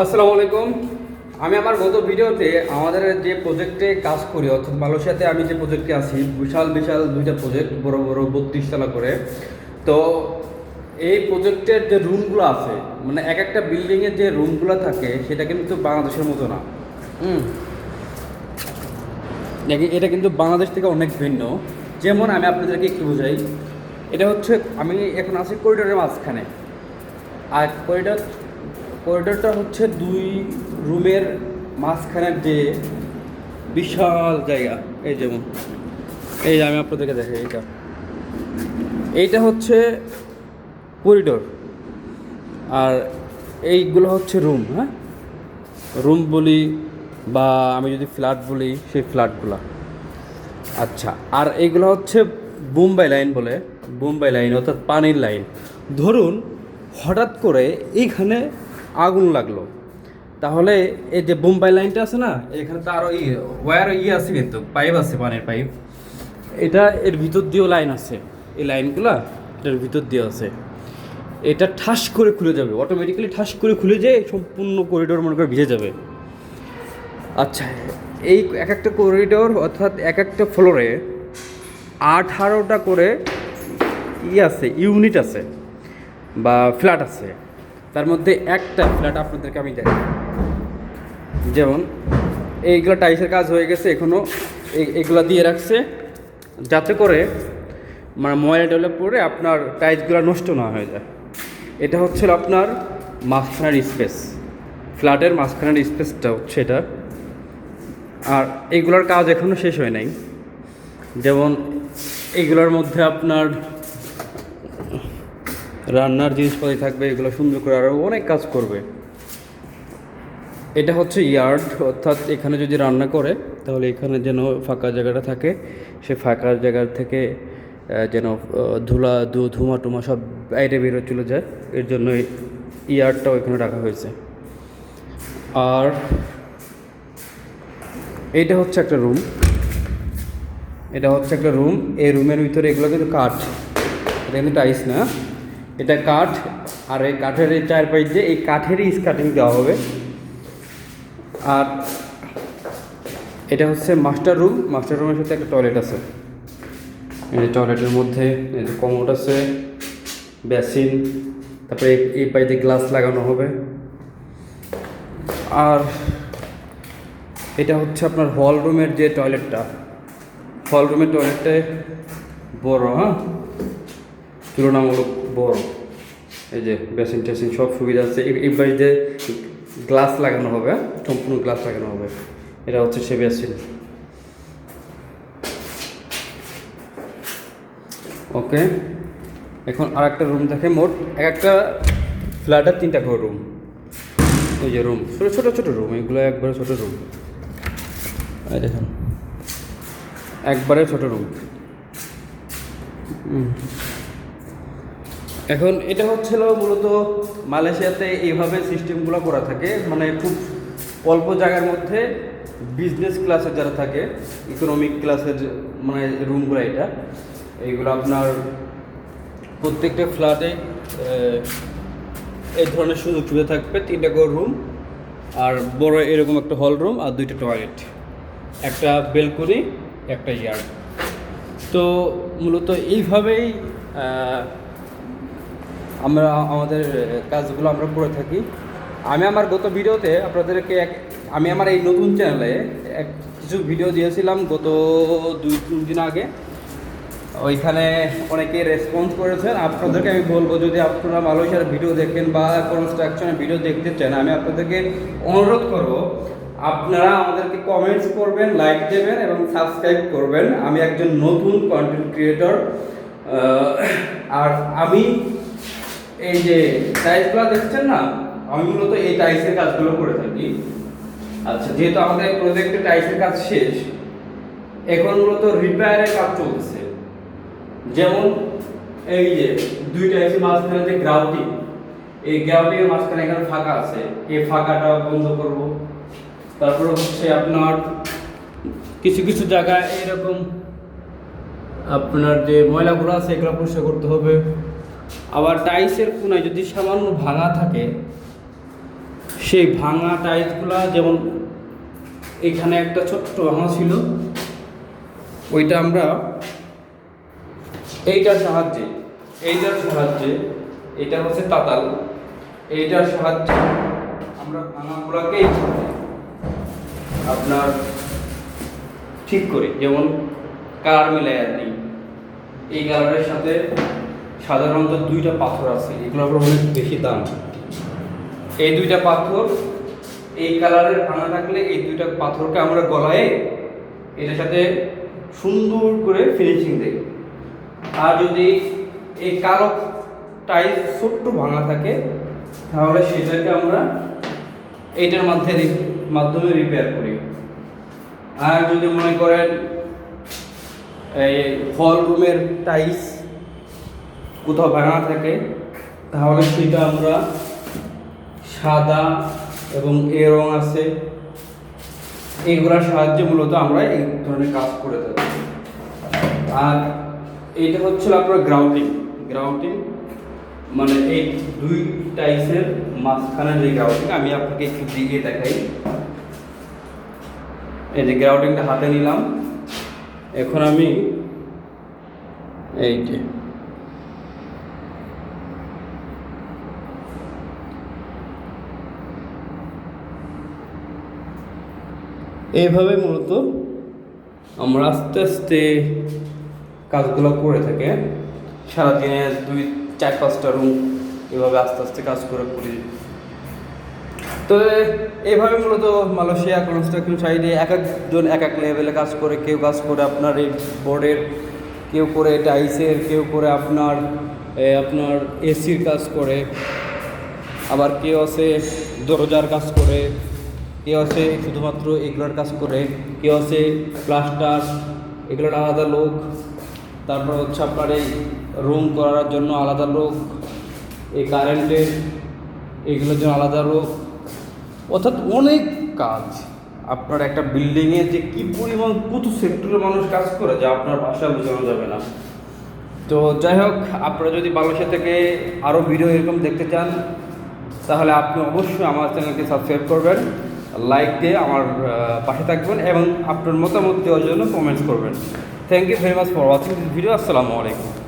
আসসালামু আলাইকুম। আমি আমার গত ভিডিওতে আমাদের যে প্রজেক্টে কাজ করি, অর্থাৎ মালয়েশিয়াতে আমি যে প্রজেক্টে আছি, বিশাল বিশাল দুইটা প্রজেক্ট বড় বড়, বত্রিশ তলা করে। তো এই প্রজেক্টের যে রুমগুলো আছে মানে এক একটা বিল্ডিংয়ের যে রুমগুলো থাকে, সেটা কিন্তু বাংলাদেশের মতো না। হুম। এটা কিন্তু বাংলাদেশ থেকে অনেক ভিন্ন। যেমন আমি আপনাদেরকে একটু বোঝাই। এটা হচ্ছে, আমি এখন আছি করিডোরের মাঝখানে। আর করিডোর করিডোরটা হচ্ছে দুই রুমের মাঝখানের যে বিশাল জায়গা। এই যেমন এই আমি আপনাদেরকে দেখাই, এইটা। এইটা হচ্ছে করিডোর আর এইগুলো হচ্ছে রুম হ্যাঁ? রুম বলি বা আমি যদি ফ্ল্যাট বলি, সেই ফ্ল্যাটগুলো আচ্ছা আর এইগুলো হচ্ছে বোম্বাই লাইন বলে। বোম্বাই লাইন অর্থাৎ পানির লাইন ধরুন, হঠাৎ করে এইখানে আগুন লাগল। তাহলে এই যে বোম্বাই লাইনটা আছে না, এখানে তো আরও ই ওয়্যার ইয়ে আছে কিন্তু পাইপ আছে, পানির পাইপ এটা এর ভিতর দিয়েও লাইন আছে। এই লাইনগুলা এটার ভিতর দিয়ে আছে। এটা ঠাস করে খুলে যাবে অটোমেটিক্যালি ঠাস করে খুলে যেয়ে সম্পূর্ণ করিডোর মনে করে ভিজে যাবে। আচ্ছা এই এক একটা করিডোর অর্থাৎ এক একটা ফ্লোরে আঠারোটা করে ই আছে ইউনিট আছে বা ফ্ল্যাট আছে। তার মধ্যে একটা ফ্ল্যাট আপনাদেরকে আমি দেখাই। যেমন, এইগুলো টাইসের কাজ হয়ে গেছে এখনও এইগুলা দিয়ে রাখছে, যাতে করে মানে ময়লা টয়লা পরে আপনার টাইলসগুলো নষ্ট না হয়ে যায়। এটা হচ্ছে আপনার মাঝখানের স্পেস। ফ্ল্যাটের মাঝখানের স্পেসটা হচ্ছে এটা। আর এইগুলোর কাজ এখনও শেষ হয় নাই। যেমন এইগুলোর মধ্যে আপনার রান্নার জিনিসপাতি থাকবে, এগুলো সুন্দর করে আরও অনেক কাজ করবে। এটা হচ্ছে ইয়ার্ড, অর্থাৎ এখানে যদি রান্না করে, তাহলে এখানে যেন ফাঁকা জায়গাটা থাকে। সে ফাঁকা জায়গার থেকে যেন ধুলা ধু ধুমা টুমা সব বাইরে বেরো চলে যায়। এর জন্য ইয়ার্ডটাও এখানে রাখা হয়েছে। আর এটা হচ্ছে একটা রুম। এটা হচ্ছে একটা রুম। এই রুমের ভিতরে এগুলো কিন্তু কাঠ। এটা কিন্তু টাইস না। এটা কাঠ, আর এই কাঠের এই চার পাইপ দিয়ে এই কাঠেরই স্কাটিং দেওয়া হবে। আর এটা হচ্ছে মাস্টার রুম মাস্টার রুমের সাথে একটা টয়লেট আছে। এই টয়লেটের মধ্যে এই যে কমোড আছে বেসিন তারপরে এই- পাইতে গ্লাস লাগানো হবে। আর এটা হচ্ছে আপনার হল রুমের যে টয়লেটটা হল রুমের টয়লেটটা বড় হ্যাঁ? তুলনামূলক বড়। এই যে বেসিন টেসিন সব সুবিধা আছে। এই- বাড়িতে গ্লাস লাগানো হবে হ্যাঁ? সম্পূর্ণ গ্লাস লাগানো হবে। এটা হচ্ছে সে বেসিন ওকে। এখন আর একটা রুম দেখে মোট এক একটা ফ্ল্যাটের তিনটা ঘর রুম ওই যে রুম ছোটো ছোটো ছোটো রুম এগুলো একবারে ছোটো রুম দেখেন। একবারে ছোটো রুম এখন এটা হচ্ছিল মূলত মালয়েশিয়াতে এইভাবে সিস্টেমগুলো করা থাকে। মানে খুব অল্প জায়গার মধ্যে বিজনেস ক্লাসের যারা থাকে ইকোনমিক ক্লাসের মানে রুমগুলো এটা, এইগুলো আপনার প্রত্যেকটা ফ্ল্যাটে এই ধরনের সুযোগ সুবিধা থাকবে, তিনটা করে রুম আর বড় এরকম একটা হল রুম আর দুইটা টয়লেট একটা বেলকনি একটা ইয়ার্ড তো মূলত এইভাবেই আমরা, আমাদের কাজগুলো আমরা করে থাকি। আমি আমার গত ভিডিওতে আপনাদেরকে এক, আমি আমার এই নতুন চ্যানেলে এক, কিছু ভিডিও দিয়েছিলাম গত দুই, তিন দিন আগে। ওইখানে অনেকে রেসপন্স করেছেন। আপনাদেরকে আমি বলব, যদি আপনারা মালয়েশিয়ার ভিডিও দেখেন বা কনস্ট্রাকশনের ভিডিও দেখতে চান, আমি আপনাদেরকে অনুরোধ করব, আপনারা আমাদেরকে কমেন্টস করবেন লাইক দেবেন এবং সাবস্ক্রাইব করবেন। আমি একজন নতুন কন্টেন্ট ক্রিয়েটর আর আমি এই যে টাইলসগুলো দেখছেন না? আমি মূলত এই টাইলসের কাজগুলো করে থাকি। আচ্ছা যেহেতু আমাদের প্রজেক্টে টাইলসের কাজ শেষ, এখন মূলত রিপেয়ারের কাজ চলছে যেমন এই যে দুইটা এসে মাঝখানে যে গ্রাউটিং এই এর মাঝখানে এখানে ফাঁকা আছে। এই ফাঁকাটা বন্ধ করব। তারপরে হচ্ছে আপনার কিছু কিছু জায়গায় এরকম আপনার যে ময়লাগুলো আছে, এগুলো পরিষ্কার করতে হবে। আবার টাইসের কোনায় যদি সামান্য ভাঙা থাকে, সেই ভাঙা টাইলসগুলা যেমন এখানে একটা ছোট্ট ভাঙা ছিল, ওইটা আমরা এইটার সাহায্যে এইটার সাহায্যে, এটা হচ্ছে তাতাল এইটার সাহায্যে আমরা ভাঙাগুলোকে আপনার ঠিক করি, যেমন কালার মিলাই আর কি এই কালারের সাথে সাধারণত দুইটা পাথর আছে, এগুলোর আবার অনেক বেশি দাম। এই দুইটা পাথর, এই কালারের ভাঙা থাকলে এই দুইটা পাথরকে আমরা গলায় এটার সাথে সুন্দর করে ফিনিশিং দেই। আর যদি এই কালো টাইলস ছোট্ট ভাঙা থাকে, তাহলে সেটাকে আমরা এইটার মাধ্যমে মাধ্যমে রিপেয়ার করি। আর যদি মনে করেন এই হল রুমের টাইলস কোথাও ভাঙা থাকে, তাহলে সেটা আমরা সাদা এবং এ রং আছে। এইগুলোর সাহায্যে মূলত আমরা এই ধরনের কাজ করে থাকি। আর এইটা হচ্ছে আপনার গ্রাউন্ডিং গ্রাউন্ডিং মানে এই দুই টাইসের মাঝখানের যে গ্রাউন্ডিং আমি আপনাকে একটু দিকে দেখাই। এই যে গ্রাউন্ডিংটা হাতে নিলাম। এখন আমি এই যে এইভাবে মূলত আমরা আস্তে আস্তে কাজগুলো করে থাকে। সারাদিনে দুই, চার, পাঁচটা রুম এভাবে আস্তে আস্তে কাজ করে করি। তো এইভাবে মূলত মালয়েশিয়া কনস্ট্রাকশন সাইডে এক একজন এক এক লেভেলে কাজ করে। কেউ কাজ করে আপনার এই বোর্ডের কেউ করে টাইসের কেউ করে আপনার আপনার এসির কাজ করে। আবার কেউ আছে দরজার কাজ করে। কেউ আছে শুধুমাত্র এগুলোর কাজ করে কেউ আছে প্লাস্টার, এগুলোর আলাদা লোক, তারপর হচ্ছে আপনার এই রুম করার জন্য আলাদা লোক, এই কারেন্টের এগুলোর জন্য আলাদা লোক। অর্থাৎ অনেক কাজ। আপনার একটা বিল্ডিংয়ে যে কী পরিমাণ কত সেক্টরের মানুষ কাজ করে, যা আপনার ভাষা বোঝানো যাবে না। তো যাই হোক, আপনারা যদি বাংলাদেশ থেকে আরও ভিডিও এরকম দেখতে চান, তাহলে আপনি অবশ্যই আমার চ্যানেলকে সাবস্ক্রাইব করবেন। লাইক দিয়ে আমার পাশে থাকবেন এবং আপনার মতামত দেওয়ার জন্য কমেন্টস করবেন। Thank you very much for watching this video আসসালামু আলাইকুম।